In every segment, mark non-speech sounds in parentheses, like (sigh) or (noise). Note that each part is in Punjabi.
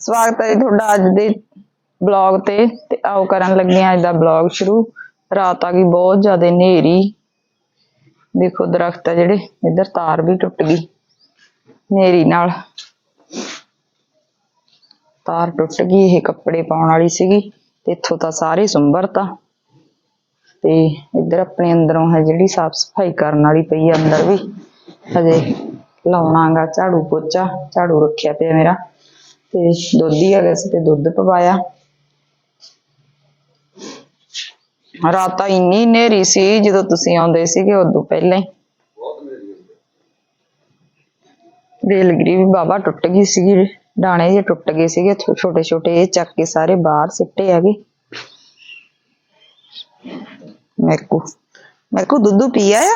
ਸਵਾਗਤ ਹੈ ਜੀ ਤੁਹਾਡਾ ਅੱਜ ਦੇ ਬਲੌਗ ਤੇ ਤੇ ਆਓ ਕਰਨ ਲੱਗੇ ਹਾਂ ਅੱਜ ਦਾ ਬਲੌਗ ਸ਼ੁਰੂ। ਰਾਤ ਆ ਗਈ ਬਹੁਤ ਜ਼ਿਆਦਾ ਹਨੇਰੀ। ਦੇਖੋ ਦਰਖਤ ਆ ਜਿਹੜੇ, ਇੱਧਰ ਤਾਰ ਵੀ ਟੁੱਟ ਗਈ, ਹਨੇਰੀ ਨਾਲ। ਤਾਰ ਟੁੱਟ ਗਈ, ਇਹ ਕੱਪੜੇ ਪਾਉਣ ਵਾਲੀ ਸੀਗੀ, ਤੇ ਇੱਥੋਂ ਤਾਂ ਸਾਰੇ ਸੁੰਬਰਤਾ ਤੇ ਇੱਧਰ ਆਪਣੇ ਅੰਦਰੋਂ ਹੈ ਜਿਹੜੀ ਸਾਫ਼ ਸਫ਼ਾਈ ਕਰਨ ਵਾਲੀ ਪਈ ਆ ਅੰਦਰ ਵੀ। ਹਜੇ ਲਾਉਣਾਗਾ ਝਾੜੂ ਪੋਚਾ, ਝਾੜੂ ਰੱਖਿਆ ਪਿਆ ਮੇਰਾ। ਤੇ ਦੁੱਧ ਹੀ ਹੈਗਾ ਸੀ ਤੇ ਦੁੱਧ ਪਵਾਇਆ। ਰਾਤ ਤਾਂ ਇੰਨੀ ਹਨੇਰੀ ਸੀ ਜਦੋਂ ਤੁਸੀਂ ਆਉਂਦੇ ਸੀਗੇ ਉਦੋਂ ਪਹਿਲਾਂ ਹੀ। ਬੇਲਗਰੀ ਵੀ ਬਾਬਾ ਟੁੱਟ ਗਈ ਸੀਗੀ ਡਾਣੇ ਜੇ ਟੁੱਟ ਗਏ ਸੀਗੇ ਛੋਟੇ ਛੋਟੇ ਇਹ ਚੱਕ ਕੇ ਸਾਰੇ ਬਾਹਰ ਸਿੱਟੇ ਹੈਗੇ। ਮੈਕੂ ਮੈਕੂ ਦੁੱਧ ਪੀ ਆਇਆ?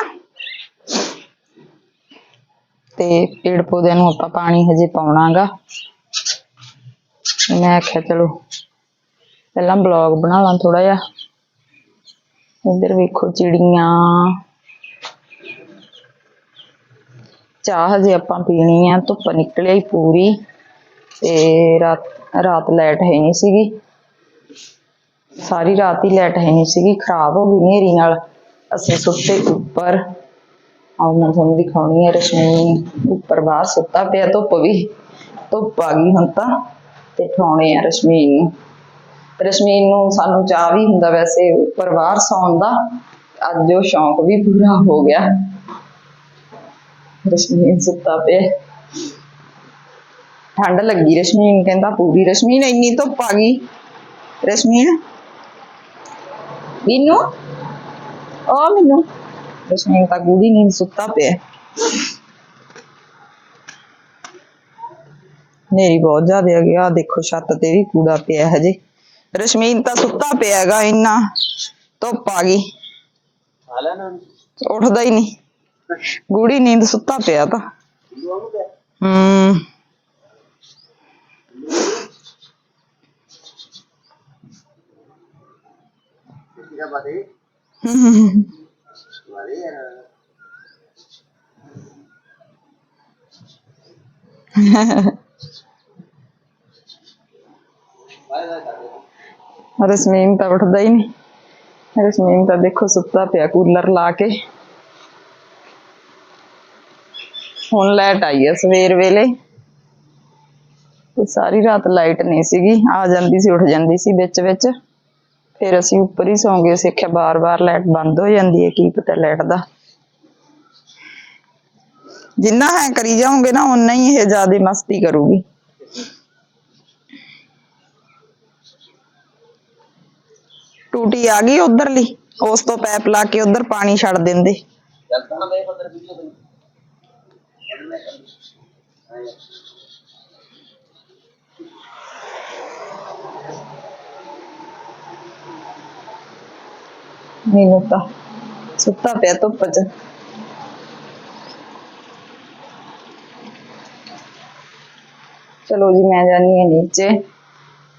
ਤੇ ਪੇੜ ਪੌਦਿਆਂ ਨੂੰ ਆਪਾਂ ਪਾਣੀ ਹਜੇ ਪਾਉਣਾਗਾ। ਮੈਂ ਆਖਿਆ ਚਲੋ ਪਹਿਲਾਂ ਬਲੌਗ ਬਣਾ ਲਾਂ ਥੋੜਾ ਜਿਹਾ। ਇੱਧਰ ਵੇਖੋ ਚਿੜੀਆਂ। ਚਾਹ ਹਜੇ ਆਪਾਂ ਪੀਣੀ ਆ, ਧੁੱਪ ਨਿਕਲੀ ਪੂਰੀ ਤੇ ਰਾਤ ਰਾਤ ਲਾਈਟ ਹੈ ਨਹੀਂ ਸੀਗੀ। ਸਾਰੀ ਰਾਤ ਹੀ ਲਾਈਟ ਹੈ ਨਹੀਂ ਸੀਗੀ, ਖਰਾਬ ਹੋ ਗਈ ਹਨੇਰੀ ਨਾਲ। ਅਸੀਂ ਸੁੱਤੇ ਉੱਪਰ। ਆਹ ਮੈਂ ਤੁਹਾਨੂੰ ਦਿਖਾਉਣੀ ਹੈ ਰਸ਼ਮੀ, ਉੱਪਰ ਬਾਹਰ ਸੁੱਤਾ ਪਿਆ ਧੁੱਪ ਵੀ। ਧੁੱਪ ਆ ਗਈ ਹੁਣ ਤਾਂ। ਤੇ ਠਾਉਣੇ ਆ ਰਸ਼ਮੀਨ ਨੂੰ। ਰਸ਼ਮੀਨ ਨੂੰ ਸਾਨੂੰ ਚਾਹ ਵੀ ਹੁੰਦਾ ਵੈਸੇ, ਪਰਿਵਾਰ ਸੌਣ ਦਾ। ਅੱਜ ਉਹ ਸ਼ੌਂਕ ਵੀ ਪੂਰਾ ਹੋ ਗਿਆ। ਰਸ਼ਮੀਨ ਸੁੱਤਾ ਪਿਆ। ਠੰਡ ਲੱਗੀ ਰਸ਼ਮੀਨ, ਕਹਿੰਦਾ ਪੂਰੀ। ਰਸ਼ਮੀਨ, ਇੰਨੀ ਧੁੱਪ ਆ ਗਈ। ਰਸ਼ਮੀਨ? ਮੀਨੂ? ਓ ਮੀਨੂ। ਰਸ਼ਮੀਨ ਤਾਂ ਗੂੜੀ ਨੀਂਦ ਸੁੱਤਾ ਪਿਆ। ਨੇਰੀ ਬਹੁਤ ਜ਼ਿਆਦਾ ਆ। ਗਿਆ ਦੇਖੋ ਛੱਤ ਤੇ ਵੀ ਕੂੜਾ ਪਿਆ ਹਜੇ। ਰਸ਼ਮੀਨ ਤਾਂ ਸੁੱਤਾ ਪਿਆ ਹੈਗਾ ਇੰਨਾ ਧੁੱਪ ਆ ਗਈ। ਉੱਠਦਾ ਹੀ ਨਹੀਂ। ਗੂੜੀ ਨੀਂਦ ਸੁੱਤਾ ਪਿਆ ਤਾਂ। ਹੂੰ। (laughs) ਰਸਮੀਨ ਤਾਂ ਉੱਠਦਾ ਹੀ ਨਹੀਂ। ਰਸਮੀਨ ਤਾਂ ਦੇਖੋ ਸੁੱਤਾ ਪਿਆ ਕੂਲਰ ਲਾ ਕੇ। ਹੁਣ ਲਾਈਟ ਆਈ ਹੈ ਸਵੇਰ ਵੇਲੇ। ਤੇ ਸਾਰੀ ਰਾਤ ਲਾਈਟ ਨਹੀਂ ਸੀਗੀ। ਆ ਜਾਂਦੀ ਸੀ, ਉੱਠ ਜਾਂਦੀ ਸੀ ਵਿੱਚ ਵਿੱਚ। ਫਿਰ ਅਸੀਂ ਉੱਪਰ ਹੀ ਸੌਂ ਗਏ ਸਿੱਖਿਆ ਬਾਰ-ਬਾਰ ਲਾਈਟ ਬੰਦ ਹੋ ਜਾਂਦੀ ਹੈ, ਕੀ ਪਤਾ ਲਾਈਟ ਦਾ। ਜਿੰਨਾ ਹੈ ਕਰੀ ਜਾਓਗੇ ਨਾ ਉਨਾ ਹੀ ਇਹ ਜ਼ਿਆਦਾ ਮਸਤੀ ਕਰੂਗੀ। ਟੂਟੀ ਆ ਗਈ ਉਧਰਲੀ, ਉਸ ਤੋਂ ਪੈਪ ਲਾ ਕੇ ਉਧਰ ਪਾਣੀ ਛੱਡ ਦਿੰਦੇ। ਮੈਨੂੰ ਤਾਂ ਸੁੱਤਾ ਪਿਆ ਧੁੱਪ 'ਚ। ਚਲੋ ਜੀ, ਮੈਂ ਜਾਨੀ ਹਾਂ ਨੀਚੇ।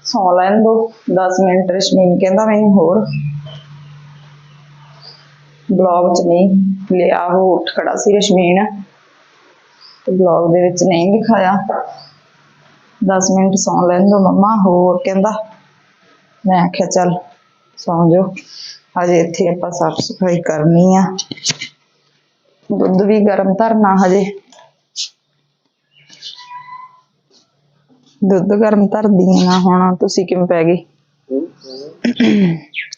ਸੌ ਲੈਣ ਦੋ 10 ਮਿੰਟ ਰਸ਼ਮੀਨ ਕਹਿੰਦਾ ਮੈਨੂੰ ਹੋਰ। ਬਲੌਗ 'ਚ ਨਹੀਂ, ਲਿਆ ਉਹ ਉੱਠ ਖੜਾ ਸੀ ਰਸ਼ਮੀਨ। ਤੇ ਬਲੌਗ ਦੇ ਵਿੱਚ ਨਹੀਂ ਦਿਖਾਇਆ। 10 ਮਿੰਟ ਸੌ ਲੈਣ ਦੋ ਮੰਮਾ, ਹੋਰ ਕਹਿੰਦਾ। ਮੈਂ ਆਖਿਆ ਚੱਲ ਸੌਂ ਜਾਓ। ਹਜੇ ਇੱਥੇ ਆਪਾਂ ਸਾਫ਼ ਸਫ਼ਾਈ ਕਰਨੀ ਆ। ਦੁੱਧ ਵੀ ਗਰਮ ਧਰਨਾ ਹਜੇ। ਦੁੱਧ ਗਰਮ ਧਰਦੀ ਆ ਹੁਣ ਤੁਸੀਂ ਕਿਵੇਂ ਪੈ ਗਏ?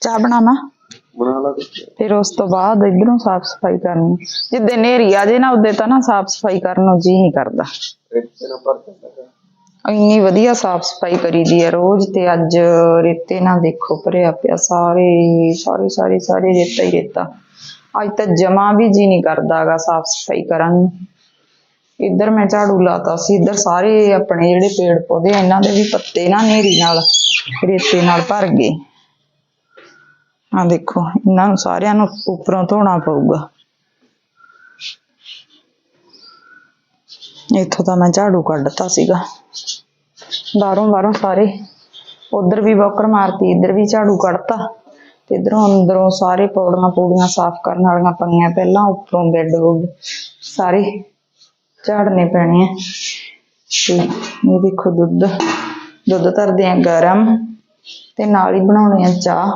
ਚਾਹ ਬਣਾਵਾਂ? ਬਣਾ ਲਾ ਫਿਰ ਉਸ ਤੋਂ ਬਾਅਦ ਇਧਰੋਂ ਸਾਫ਼ ਸਫ਼ਾਈ ਕਰਨੀ। ਜਿੱਦੇ ਨੇਰੀ ਆ ਜੇ ਨਾ ਉਦੇ ਤਾਂ ਨਾ ਸਾਫ਼ ਸਫ਼ਾਈ ਕਰਨ ਨੂੰ ਜੀ ਨਹੀਂ ਕਰਦਾ। ਇੰਨੀ ਵਧੀਆ ਸਾਫ਼ ਸਫ਼ਾਈ ਕਰੀਦੀ ਹੈ ਰੋਜ਼ ਤੇ ਅੱਜ ਰੇਤੇ ਨਾਲ ਦੇਖੋ ਭਰਿਆ ਪਿਆ ਸਾਰੇ ਸਾਰੇ ਸਾਰੇ ਸਾਰੇ ਰੇਤਾ ਹੀ ਰੇਤਾ। ਅੱਜ ਤਾਂ ਜਮਾ ਵੀ ਜੀ ਨਹੀਂ ਕਰਦਾਗਾ ਸਾਫ਼ ਸਫ਼ਾਈ ਕਰਨ ਨੂੰ। ਇੱਧਰ ਮੈਂ ਝਾੜੂ ਲਾਤਾ ਸੀ, ਇੱਧਰ ਸਾਰੇ ਆਪਣੇ ਜਿਹੜੇ ਪੇੜ ਪੌਦੇ ਇਹਨਾਂ ਦੇ ਵੀ ਪੱਤੇ ਨਾ ਨੇਰੀ ਨਾਲ, ਰੇਤੇ ਨਾਲ ਭਰ ਗਏ। ਆ ਦੇਖੋ, ਇਹਨਾਂ ਨੂੰ ਸਾਰਿਆਂ ਨੂੰ ਉੱਪਰੋਂ ਧੋਣਾ ਪਊਗਾ। ਇੱਥੋਂ ਤਾਂ ਮੈਂ ਝਾੜੂ ਕੱਢਤਾ ਸੀਗਾ। ਬਾਹਰੋਂ ਬਾਹਰੋਂ ਸਾਰੇ, ਉਧਰ ਵੀ ਬੌਕਰ ਮਾਰਤੀ, ਇੱਧਰ ਵੀ ਝਾੜੂ ਕੱਢਤਾ। ਤੇ ਇਧਰੋਂ ਅੰਦਰੋਂ ਸਾਰੇ ਪੌੜੀਆਂ ਪੌੜੀਆਂ ਸਾਫ਼ ਕਰਨ ਵਾਲੀਆਂ ਪਈਆਂ, ਪਹਿਲਾਂ ਉੱਪਰੋਂ ਬੈੱਡ ਬੁੱਡ ਸਾਰੇ ਝਾੜਨੇ ਪੈਣੇ ਆ। ਤੇ ਇਹ ਦੇਖੋ ਦੁੱਧ। ਦੁੱਧ ਧਰਦੇ ਆ ਗਰਮ ਤੇ ਨਾਲ ਹੀ ਬਣਾਉਣੇ ਆ ਚਾਹ।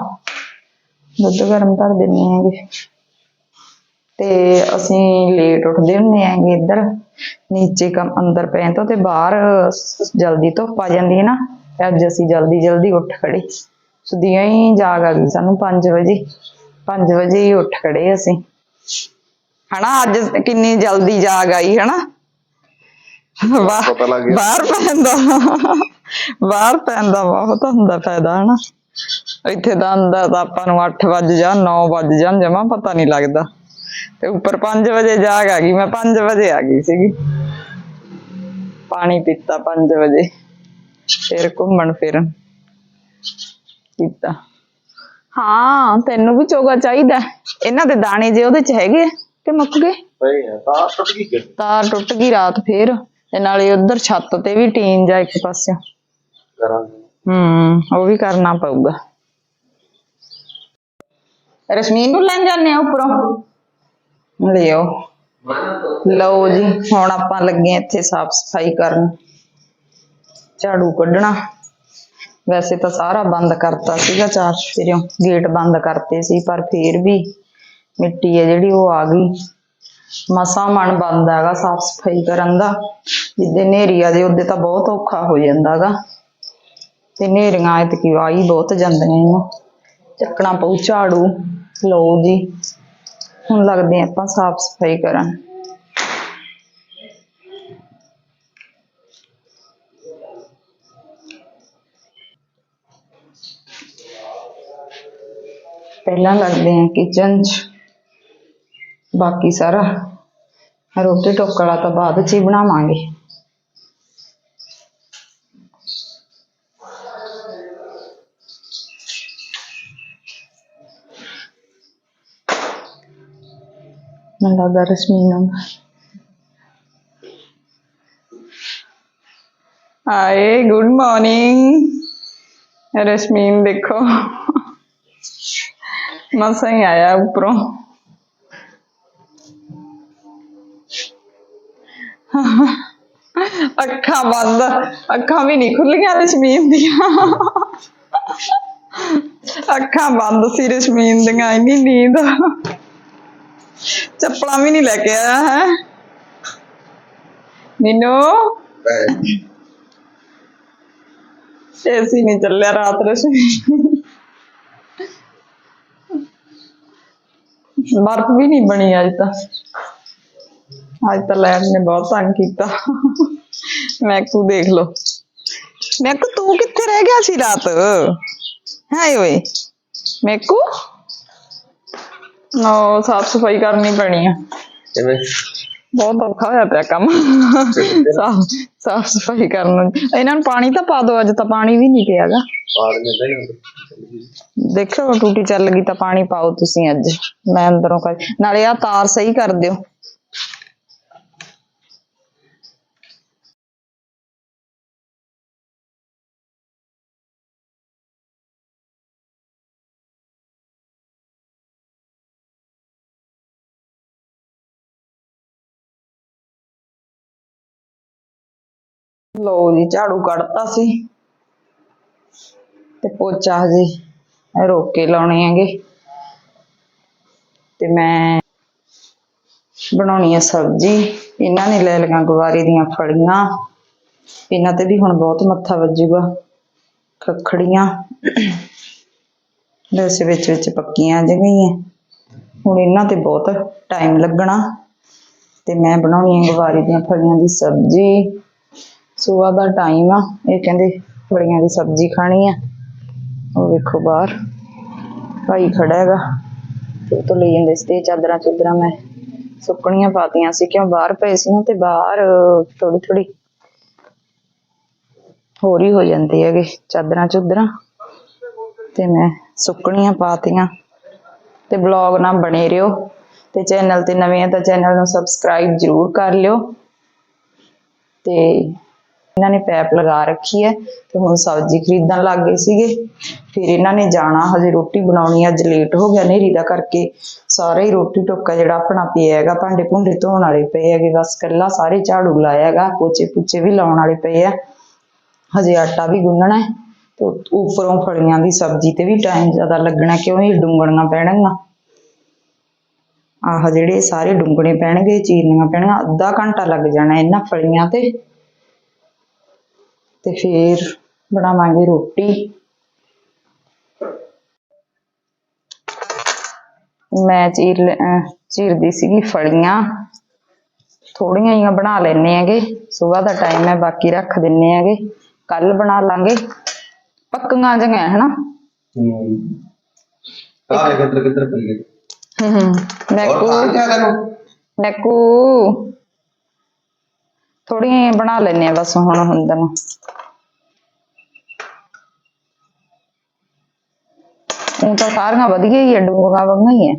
ਦੁੱਧ ਗਰਮ ਧਰ ਦਿੰਨੇ ਆਂਗੇ ਤੇ ਅਸੀਂ ਲੇਟ ਉੱਠਦੇ ਹੁੰਨੇ ਆਂਗੇ ਇੱਧਰ। ਨੀਚੇ ਕੰਮ ਅੰਦਰ ਪਏ ਤੋਂ ਤੇ ਬਾਹਰ ਜਲਦੀ ਧੁੱਪ ਆ ਜਾਂਦੀ ਹੈ ਨਾ। ਤੇ ਅੱਜ ਅਸੀਂ ਜਲਦੀ ਜਲਦੀ ਉੱਠ ਖੜੇ ਸੁਦੀਆਂ ਹੀ ਜਾਗ ਆ ਗਈ ਸਾਨੂੰ 5 ਵਜੇ। 5 ਵਜੇ ਹੀ ਉੱਠ ਖੜੇ ਅਸੀਂ। ਹਨਾ, ਅੱਜ ਕਿੰਨੀ ਜਲਦੀ ਜਾਗ ਆਈ, ਹਨਾ। ਪਤਾ ਲੱਗ ਗਿਆ। ਬਾਹਰ ਪੈਂਦਾ। ਬਾਹਰ ਪੈਂਦਾ ਬਹੁਤ ਹੁੰਦਾ ਫਾਇਦਾ ਹਨਾ। ਇੱਥੇ ਤਾਂ ਅੰਦਰ ਤਾਂ ਆਪਾਂ ਨੂੰ 8 ਵਜ ਜਾਂ 9 ਵਜ ਜਾਣ ਜਮਾ ਪਤਾ ਨਹੀਂ ਲੱਗਦਾ। ਤੇ ਉੱਪਰ 5 ਵਜੇ ਜਾਗ ਆ ਗਈ ਮੈਂ 5 ਵਜੇ ਆ ਗਈ ਸੀਗੀ। ਪਾਣੀ ਪੀਤਾ 5 ਵਜੇ। ਫਿਰ ਘੁੰਮਣ ਫਿਰਨ। ਕੀਤਾ ਹਾਂ ਤੈਨੂੰ ਵੀ ਚੋਗਾ ਚਾਹੀਦਾ। ਇਹਨਾਂ ਦੇ ਦਾਣੇ ਜੇ ਉਹਦੇ ਚ ਹੈਗੇ ਆ ਕਿ ਮੁੱਕ ਗਏ? ਪਈ ਹੈ ਤਾਂ ਟੁੱਟ ਗਈ ਕਿ? ਤਾਰ ਟੁੱਟ ਗਈ ਰਾਤ ਫੇਰ। ਤੇ ਨਾਲੇ ਉਧਰ ਛੱਤ ਤੇ ਵੀ ਟੀਨ ਜਾ ਇੱਕ ਪਾਸਿਓਂ। ਕਰਾਂਗੇ। ਹੂੰ ਉਹ ਵੀ ਕਰਨਾ ਪਊਗਾ। ਰਸ਼ਮੀਨ ਨੂੰ ਲੈਣ ਜਾਂਦੇ ਆ ਉੱਪਰੋਂ? ਲਿਓ। ਲਓ ਜੀ ਹੁਣ ਆਪਾਂ ਲੱਗੇ ਇੱਥੇ ਸਾਫ਼ ਸਫ਼ਾਈ ਕਰਨ। ਝਾੜੂ ਕੱਢਣਾ। ਵੈਸੇ ਤਾਂ ਸਾਰਾ ਬੰਦ ਕਰਤਾ ਸੀਗਾ ਚਾਰ ਚਫੇਰਿਓਂ ਗੇਟ ਬੰਦ ਕਰਤੇ ਸੀ ਪਰ ਫੇਰ ਵੀ ਮਿੱਟੀ ਹੈ ਜਿਹੜੀ ਉਹ ਆ ਗਈ। ਮਸਾ ਮਨ ਬੰਦ ਹੈਗਾ, ਸਾਫ਼ ਸਫ਼ਾਈ ਕਰਨ ਦਾ। ਜਿੱਦੇ ਨੇਰੀ ਆ ਜੇ ਉਹਦੇ ਤਾਂ ਬਹੁਤ ਔਖਾ ਹੋ ਜਾਂਦਾਗਾ। ਤੇ ਨੇਰੀਆਂ ਐਤਕੀ ਆਈ ਬਹੁਤ ਜਾਂਦੀਆਂ ਇਹਨੂੰ ਚੱਕਣਾ ਪਊ ਝਾੜੂ, ਲਓ ਜੀ। ਹੁਣ ਲੱਗਦੇ ਆਪਾਂ ਸਾਫ਼ ਸਫ਼ਾਈ ਕਰਨ। ਪਹਿਲਾਂ ਲੱਗਦੇ ਹਾਂ ਕਿਚਨ 'ਚ। ਬਾਕੀ ਸਾਰਾ। ਰੋਟੀ ਟੋਕਲਾ ਵਾਲਾ ਤਾਂ ਬਾਅਦ 'ਚ ਹੀ ਬਣਾਵਾਂਗੇ। ਮੈਨੂੰ ਲੱਗਦਾ ਰਸਮੀਨ ਆਉਂਦਾ ਹਾਏ ਗੁੱਡ ਮਾਰਨਿੰਗ ਰਸਮੀਨ ਦੇਖੋ। ਮਸਾਂ ਹੀ ਆਇਆ ਉੱਪਰੋਂ। ਅੱਖਾਂ ਬੰਦ, ਅੱਖਾਂ ਵੀ ਨਹੀਂ ਖੁੱਲੀਆਂ ਰਸ਼ਮੀਨ ਦੀਆਂ। ਅੱਖਾਂ ਬੰਦ ਸੀ ਰਸ਼ਮੀਨ ਦੀਆਂ, ਇੰਨੀ ਨੀਂਦ। ਚੱਪਲਾਂ ਵੀ ਨਹੀਂ ਲੈ ਕੇ ਆਇਆ, ਹੈ? ਮੈਨੂੰ ਏਸੀ ਨਹੀਂ ਚੱਲਿਆ ਰਾਤ ਰਸ਼ਮੀਨ। ਬਰਫ ਵੀ ਨਹੀਂ ਬਣੀ ਅੱਜ ਤਾਂ। ਅੱਜ ਤਾਂ ਲੈਟ ਨੇ ਬਹੁਤ ਤੰਗ ਕੀਤਾ। ਮੈਕੂ ਦੇਖ ਲੋ ਮੈਕੂ ਤੂੰ ਕਿੱਥੇ ਰਹਿ ਗਿਆ ਸੀ ਰਾਤ? ਹਾਏ ਓਏ। ਮੈਕੂ ਨੋ ਸਾਫ਼ ਸਫ਼ਾਈ ਕਰਨੀ ਪੈਣੀ ਆ। ਕਿਵੇਂ? ਬਹੁਤ ਔਖਾ ਹੋਇਆ ਪਿਆ ਕੰਮ। ਸਾਫ਼ ਸਾਫ਼ ਸਫ਼ਾਈ ਕਰਨ ਇਹਨਾਂ ਨੂੰ ਪਾਣੀ ਤਾਂ ਪਾ ਦਿਓ ਅੱਜ ਤਾਂ ਪਾਣੀ ਵੀ ਨਹੀਂ ਪਿਆਗਾ। ਦੇਖੋ ਟੂਟੀ ਚੱਲ ਗਈ ਤਾਂ ਪਾਣੀ ਪਾਓ ਤੁਸੀਂ ਅੱਜ। ਮੈਂ ਅੰਦਰੋਂ ਕਰ ਨਾਲੇ ਆ ਤਾਰ ਸਹੀ ਕਰ ਦਿਓ। ਲੋ ਜੀ, ਝਾੜੂ ਕੱਢਤਾ ਸੀ। ਤੇ ਪੋਚਾ ਹਜੇ ਇਹ ਰੋਕ ਕੇ ਲਾਉਣੇ ਹੈਗੇ। ਤੇ ਮੈਂ ਬਣਾਉਣੀ ਹੈ ਸਬਜ਼ੀ। ਇਹਨਾਂ ਨੇ ਲੈ ਲਈਆਂ ਗਵਾਰੇ ਦੀਆਂ ਫਲੀਆਂ। ਇਹਨਾਂ ਤੇ ਵੀ ਹੁਣ ਬਹੁਤ ਮੱਥਾ ਵੱਜੂਗਾ। ਖਖੜੀਆਂ। ਵੈਸੇ ਵਿੱਚ ਵਿੱਚ ਪੱਕੀਆਂ ਜਗਈਆਂ ਹੁਣ ਇਹਨਾਂ ਤੇ ਬਹੁਤ ਟਾਈਮ ਲੱਗਣਾ। ਤੇ ਮੈਂ ਬਣਾਉਣੀ ਹੈ ਗਵਾਰੇ ਦੀਆਂ ਫਲੀਆਂ ਦੀ ਸਬਜ਼ੀ। ਸਵੇਰ ਦਾ ਟਾਈਮ ਆ। ਇਹ ਕਹਿੰਦੇ ਫਲੀਆਂ ਦੀ ਸਬਜ਼ੀ ਖਾਣੀ ਆ। ਉਹ ਵੇਖੋ ਬਾਹਰ। ਭਾਈ ਖੜਾ ਹੈਗਾ। ਤੇ ਤੋਂ ਲਈ ਜਾਂਦੇ ਸੀ ਚਾਦਰਾਂ ਚੁਦਰਾਂ ਮੈਂ ਸੁੱਕਣੀਆਂ ਪਾਤੀਆਂ ਸੀ। ਕਿਉਂ ਬਾਹਰ ਪਏ ਸੀ ਨਾ ਤੇ ਬਾਹਰ ਥੋੜੀ ਥੋੜੀ ਹੋਰ ਹੀ ਹੋ ਜਾਂਦੀ ਹੈਗੇ ਚਾਦਰਾਂ ਚੁਦਰਾਂ। ਤੇ ਮੈਂ ਸੁੱਕਣੀਆਂ ਪਾਤੀਆਂ। ਤੇ ਬਲੌਗ ਨਾਲ ਬਣੇ ਰਹੋ। ਤੇ ਚੈਨਲ ਤੇ ਨਵੇਂ ਆ ਤਾਂ ਚੈਨਲ ਨੂੰ ਸਬਸਕ੍ਰਾਈਬ ਜ਼ਰੂਰ ਕਰ ਲਿਓ। ਤੇ ਇਹਨਾਂ ਨੇ ਪੈਪ ਲਗਾ ਰੱਖੀ ਹੈ ਤੇ ਹੁਣ ਸਬਜ਼ੀ ਖਰੀਦਣ ਲੱਗ ਗਏ ਸੀਗੇ। ਫਿਰ ਇਹਨਾਂ ਨੇ ਜਾਣਾ, ਹਜੇ ਰੋਟੀ ਬਣਾਉਣੀ ਅੱਜ ਲੇਟ ਹੋ ਗਿਆ ਨੇਰੀ ਦਾ ਕਰਕੇ। ਸਾਰਾ ਹੀ ਰੋਟੀ ਟੋਕਾ ਜਿਹੜਾ ਆਪਣਾ ਪਿਆ ਹੈਗਾ, ਭਾਂਡੇ ਭੁੰਡੇ ਧੋਣ ਵਾਲੇ ਪਏ ਹੈਗੇ, ਬਸ ਕੱਲਾ ਸਾਰੇ ਝਾੜੂ ਲਾਇਆ ਹੈਗਾ, ਪੋਚੇ ਪੁੱਚੇ ਵੀ ਲਾਉਣ ਵਾਲੇ ਪਏ ਆ। ਹਜੇ ਆਟਾ ਵੀ ਗੁੰਨਣਾ ਹੈ ਤੇ ਉੱਪਰੋਂ ਫਲੀਆਂ ਦੀ ਸਬਜ਼ੀ ਤੇ ਵੀ ਟਾਈਮ ਜ਼ਿਆਦਾ ਲੱਗਣਾ, ਕਿਉਂ ਇਹ ਡੁੰਗਣੀਆਂ ਪੈਣਗੀਆਂ? ਆਹ ਜਿਹੜੇ ਸਾਰੇ ਡੁੰਗਣੇ ਪੈਣਗੇ, ਚੀਰਨੀਆਂ ਪੈਣਗੀਆਂ, ਅੱਧਾ ਘੰਟਾ ਲੱਗ ਜਾਣਾ ਇਹਨਾਂ ਫਲੀਆਂ ਤੇ। ਤੇ ਫਿਰ ਬਣਾਵਾਂਗੇ ਰੋਟੀ ਮੈਂ ਚੀਰ ਲ- ਅਹ ਚੀਰਦੀ ਸੀਗੀ ਫਲੀਆਂ ਥੋੜੀਆਂ ਜੀਆਂ ਬਣਾ ਲੈਣੇ ਹੈਗੇ ਸਵੇਰ ਦਾ ਟਾਈਮ ਹੈ ਬਾਕੀ ਰੱਖ ਦਿੰਨੇ ਹੈਗੇ ਕੱਲ ਬਣਾ ਲਾਂਗੇ ਪੱਕੀਆਂ ਜਿਹੀਆਂ ਹਨਾ ਹੂੰ ਆ ਦੇ ਕਿੱਧਰ ਕਿੱਧਰ ਪਈ ਗਈ ਹਮ ਹਮ। ਮੈਕੂ ਆ ਗਿਆ ਤੈਨੂੰ ਮੈਕੂ ਥੋੜੀਆਂ ਬਣਾ ਲੈਣੇ ਆ ਬਸ ਹੁਣ ਹੁੰਦਾ ਨੂੰ ਉਹ ਤਾਂ ਸਾਰੀਆਂ ਵਧੀਆ ਹੀ ਆ ਡੂੰਗਾ ਵਾਂਗੀਆਂ ਹੀ ਹੈ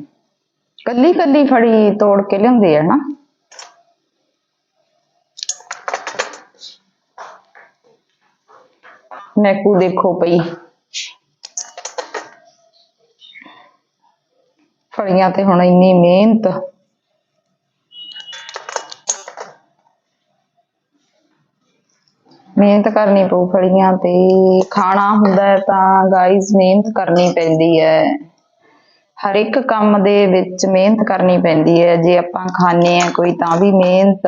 ਕੱਲੀ ਕੱਲੀ ਫੜੀ ਤੋੜ ਕੇ ਲਿਆਉਂਦੇ ਆ ਨਾ। ਮੈਕੂ ਦੇਖੋ ਪਈ। ਫੜੀਆਂ ਤੇ ਹੁਣ ਇੰਨੀ ਮਿਹਨਤ। ਮਿਹਨਤ ਕਰਨੀ ਪਊ ਫੜੀਆਂ ਤੇ, ਖਾਣਾ ਹੁੰਦਾ ਹੈ ਤਾਂ ਗਾਈਜ਼ ਮਿਹਨਤ ਕਰਨੀ ਪੈਂਦੀ ਹੈ। ਹਰ ਇੱਕ ਕੰਮ ਦੇ ਵਿੱਚ ਮਿਹਨਤ ਕਰਨੀ ਪੈਂਦੀ ਹੈ। ਜੇ ਆਪਾਂ ਖਾਣੇ ਆ ਕੋਈ ਤਾਂ ਵੀ ਮਿਹਨਤ,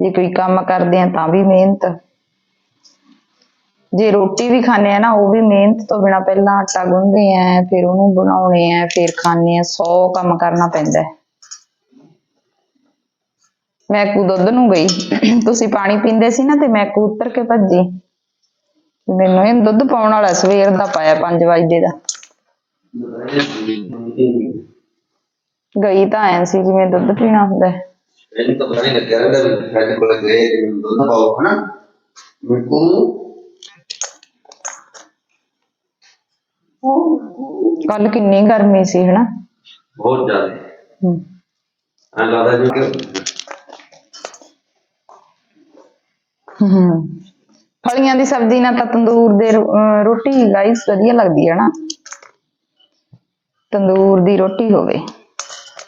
ਜੇ ਕੋਈ ਕੰਮ ਕਰਦੇ ਆ ਤਾਂ ਵੀ ਮਿਹਨਤ। ਜੇ ਰੋਟੀ ਵੀ ਖਾਣੇ ਆ ਨਾ, ਉਹ ਵੀ ਮਿਹਨਤ ਤੋਂ ਬਿਨਾ ਪਹਿਲਾਂ ਆਟਾ ਗੁੰਨਦੇ ਆ ਫਿਰ ਉਹਨੂੰ ਬਣਾਉਣੇ ਆ ਫਿਰ ਖਾਣੇ ਆ 100 ਕੰਮ ਕਰਨਾ ਪੈਂਦਾ ਹੈ। ਮੈਕੂ ਦੁੱਧ ਨੂੰ ਗਈ। ਤੁਸੀਂ ਪਾਣੀ ਪੀਂਦੇ ਸੀ ਨਾ ਤੇ ਮੈਕੂ ਉੱਤਰ ਕੇ ਭੱਜੀ। ਮੈਨੂੰ ਇਹ ਦੁੱਧ ਪਾਉਣ ਵਾਲਾ ਸਵੇਰ ਦਾ ਪਾਇਆ 5 ਵਜੇ ਦਾ। ਗਈ ਤਾਂ ਐ ਸੀ ਜਿਵੇਂ ਦੁੱਧ ਪੀਣਾ ਹੁੰਦਾ। ਹੈ। ਇਹਨੂੰ ਤਾਂ ਪਤਾ ਨਹੀਂ ਲੱਗਿਆ ਰਹਿੰਦਾ ਵੀ ਸਾਡੇ ਕੋਲ ਗਏ ਤੇ ਮੈਨੂੰ ਦੁੱਧ ਪਾਓ ਹਨਾ? ਬਿਲਕੁਲ ਕੱਲ ਕਿੰਨੀ ਗਰਮੀ ਸੀ ਹਨਾ? ਬਹੁਤ ਜ਼ਿਆਦਾ। ਹਮ। ਐਂ ਲੱਗਦਾ ਜਿਵੇਂ ਹਮ। ਫਲੀਆਂ ਦੀ ਸਬਜ਼ੀ ਨਾਲ ਤਾਂ ਤੰਦੂਰ ਦੇ ਰੋਟੀ ਗਾਈਸ ਵਧੀਆ ਲੱਗਦੀ ਹੈ ਨਾ। ਤੰਦੂਰ ਦੀ ਰੋਟੀ ਹੋਵੇ।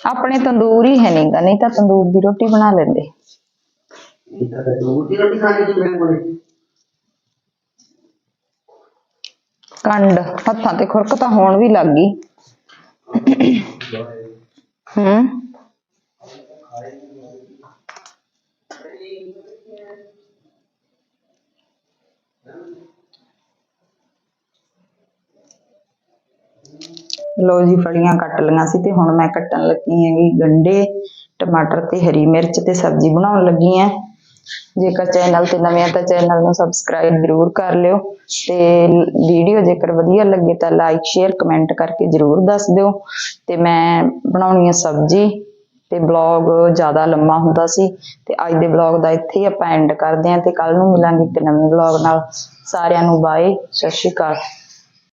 ਆਪਣੇ ਤੰਦੂਰ ਹੀ ਹੈ ਨਹੀਂਗਾ ਨਹੀਂ ਤਾਂ ਤੰਦੂਰ ਦੀ ਰੋਟੀ ਬਣਾ ਲੈਂਦੇ। ਕੰਡ ਹੱਥਾਂ ਤੇ ਖੁਰਕ ਤਾਂ ਹੋਣ ਵੀ ਲੱਗ ਗਈ। ਹੂੰ ਲੋ ਜੀ, ਫਲੀਆਂ ਕੱਟ ਲਈਆਂ ਸੀ ਤੇ ਹੁਣ ਮੈਂ ਕੱਟਣ ਲੱਗੀ ਹੈਗੀ ਗੰਡੇ, ਟਮਾਟਰ ਤੇ ਹਰੀ ਮਿਰਚ ਤੇ ਸਬਜ਼ੀ ਬਣਾਉਣ ਲੱਗੀ ਆ ਜੇਕਰ ਚੈਨਲ ਤੇ ਨਵੇਂ ਆ ਤਾਂ ਚੈਨਲ ਨੂੰ ਸਬਸਕ੍ਰਾਈਬ ਜ਼ਰੂਰ ਕਰ ਲਿਓ ਤੇ ਵੀਡੀਓ ਜੇਕਰ ਵਧੀਆ ਲੱਗੇ ਤਾਂ ਲਾਈਕ, ਸ਼ੇਅਰ, ਕਮੈਂਟ ਕਰਕੇ ਜ਼ਰੂਰ ਦੱਸ ਦਿਓ। ਤੇ ਮੈਂ ਬਣਾਉਣੀ ਆ ਸਬਜ਼ੀ। ਤੇ ਬਲੌਗ ਜ਼ਿਆਦਾ ਲੰਮਾ ਹੁੰਦਾ ਸੀ ਤੇ ਅੱਜ ਦੇ ਬਲੌਗ ਦਾ ਇੱਥੇ ਹੀ ਆਪਾਂ ਐਂਡ ਕਰਦੇ ਹਾਂ ਤੇ ਕੱਲ ਨੂੰ ਮਿਲਾਂਗੇ ਇੱਕ ਨਵੇਂ ਬਲੌਗ ਨਾਲ। ਸਾਰਿਆਂ ਨੂੰ ਬਾਏ ਸਤਿ ਸ਼੍ਰੀ ਅਕਾਲ।